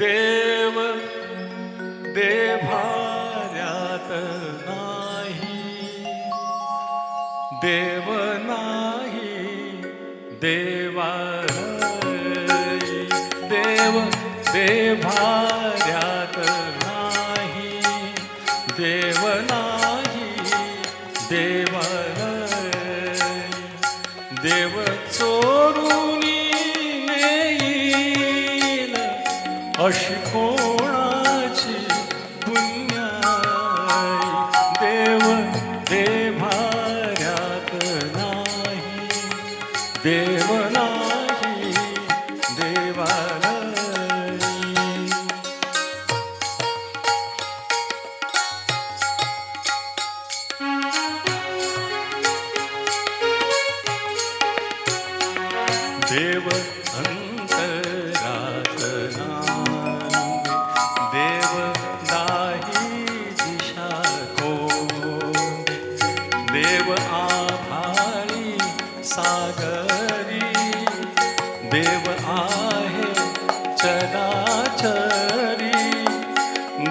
देव देभाऱ्यात नाही. देव नाही देवा देव देभाऱ्यात नाही. देव नाही देव देव नाही देवालाई देव सागरी देव आहे चराचरी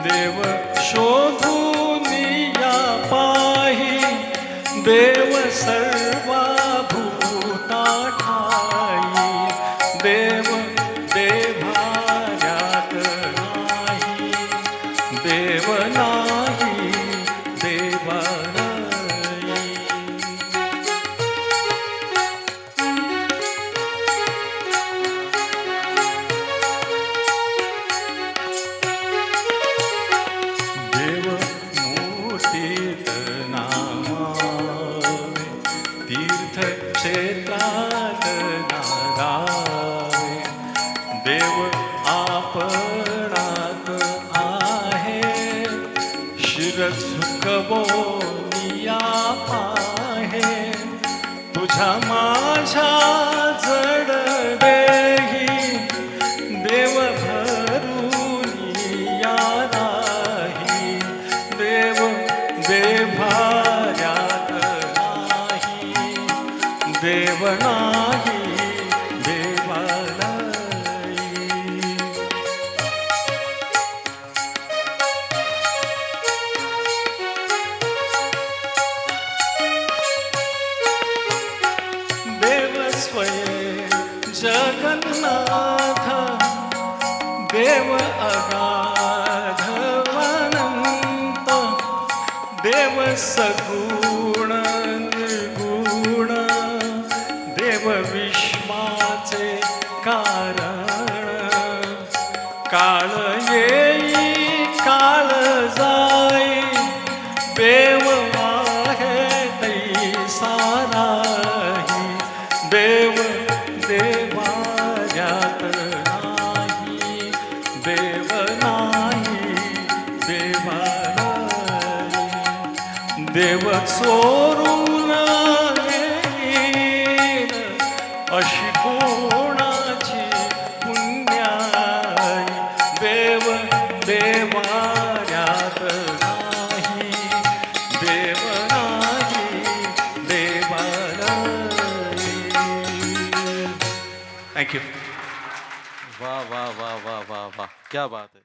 देव शोधू शिर झुकबोनिया आहे तुझ्या माझ्या जड देही देव भरून नाही. देव देभाऱ्यात नाही देव जगन्नाथ देव अगाध अनंत देव सगुण निर्गुण देव विश्वाचे कारण काळ येई काळ जाई देव आहे तै नाही देव देवाऱ्यात नाही देव नाही देवालाई देव चोरून अशी कोणाची पुण्याई? देव देवा. थँक्यू वाह वाह वाह वाह वाह वाह क्या बात है